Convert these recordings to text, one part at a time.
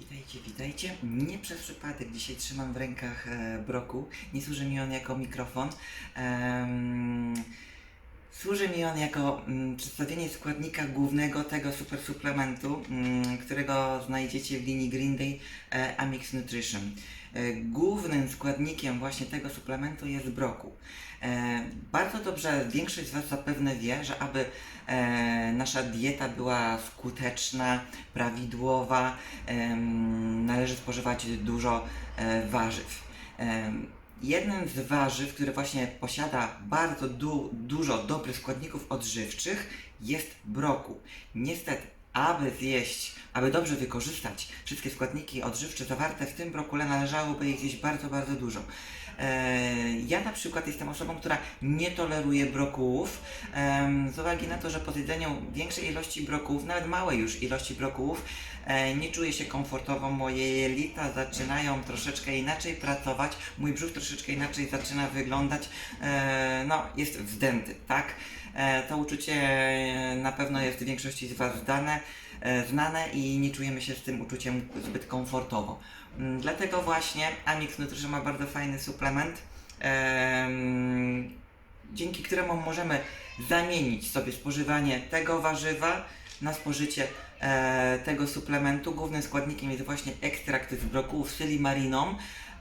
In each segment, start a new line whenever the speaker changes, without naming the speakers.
Witajcie, witajcie. Nie przez przypadek dzisiaj trzymam w rękach e, broku. Nie służy mi on jako mikrofon. Em, służy mi on jako mm, przedstawienie składnika głównego tego super suplementu, mm, którego znajdziecie w linii Green Day e, Amix Nutrition. E, głównym składnikiem właśnie tego suplementu jest broku. E, bardzo dobrze większość z Was zapewne wie, że aby e, nasza dieta była skuteczna, prawidłowa, należy spożywać dużo warzyw. Jednym z warzyw, które właśnie posiada bardzo du- dużo dobrych składników odżywczych jest brokuł. Niestety, aby zjeść, aby dobrze wykorzystać wszystkie składniki odżywcze zawarte w tym brokule, należałoby ich zjeść bardzo, bardzo dużo. E, Ja na przykład jestem osobą, która nie toleruje brokułów z uwagi na to, że po zjedzeniu większej ilości brokułów, nawet małej już ilości brokułów, e, nie czuję się komfortowo, moje jelita zaczynają troszeczkę inaczej pracować, mój brzuch troszeczkę inaczej zaczyna wyglądać, e, no jest wzdęty, tak? To uczucie na pewno jest większości z Was dane, e, znane i nie czujemy się z tym uczuciem zbyt komfortowo. Mm, Dlatego właśnie Amix Nutrition ma bardzo fajny suplement, em, dzięki któremu możemy zamienić sobie spożywanie tego warzywa na spożycie e, tego suplementu. Głównym składnikiem jest właśnie ekstrakt z brokułów Silimariną.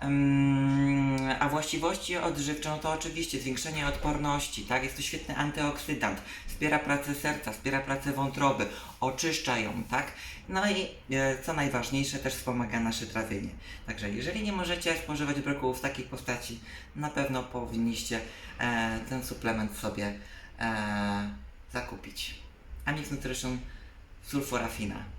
Ym, a właściwości odżywcze, no to oczywiście zwiększenie odporności, tak? Jest to świetny antyoksydant, wspiera pracę serca, wspiera pracę wątroby, oczyszcza ją, tak? No i e, co najważniejsze, też wspomaga nasze trawienie. Także jeżeli nie możecie spożywać brokułów w takiej postaci, na pewno powinniście e, ten suplement sobie Amix Nutrition Sulforafina.